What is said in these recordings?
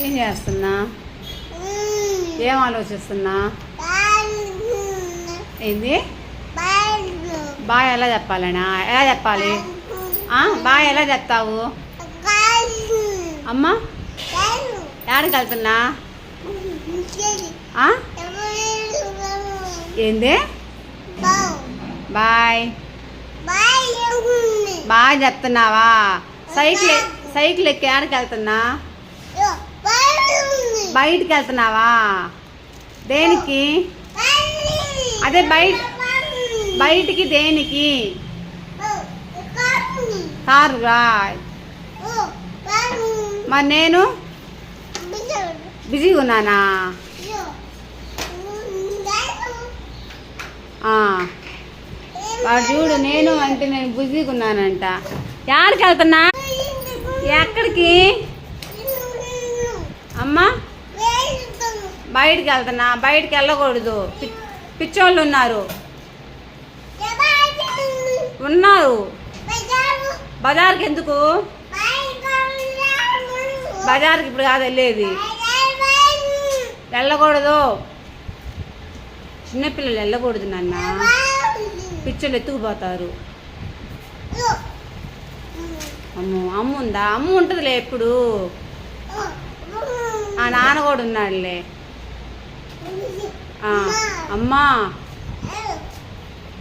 ఏం చేస్తున్నా? ఏం ఆలోచిస్తున్నా? ఏంది? బాయ్ ఎలా చెప్పాలనా? ఎలా చెప్పాలి? బాయ్ ఎలా చెప్తావు? అమ్మ ఎక్కడికి వెళ్తున్నా? ఏంది? బాయ్. బాయ్ చెప్తున్నావా? సైకిల్ సైకిల్ ఎక్కి ఎక్కడికి వెళ్తున్నా? బయటికి వెళ్తున్నావా దేనికి? అదే బయట బయటికి దేనికి? కారు రా మరి నేను బిజీగా ఉన్నానా? వాడు చూడు నేను అంటే నేను బిజీగా ఉన్నానంట. ఎక్కడికి వెళ్తున్నా ఎక్కడికి అమ్మా బయటికి వెళ్తున్నా బయటికి వెళ్ళకూడదు. పిచ్చోళ్ళు ఉన్నారు. ఉన్నారు. బజార్కి ఎందుకు? బజార్కి ఇప్పుడు కాదు వెళ్ళేది. వెళ్ళకూడదు. చిన్నపిల్లలు వెళ్ళకూడదు నాన్న. పిచ్చోళ్ళు ఎత్తుకుపోతారు. అమ్ము అమ్ము ఉందా అమ్ము ఉంటుందిలే ఎప్పుడు. ఆ నాన్న కూడా ఉన్నాడులే. అమ్మా.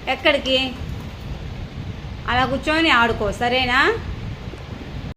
ఎక్కడికి? అలా కూర్చొని ఆడుకో సరేనా?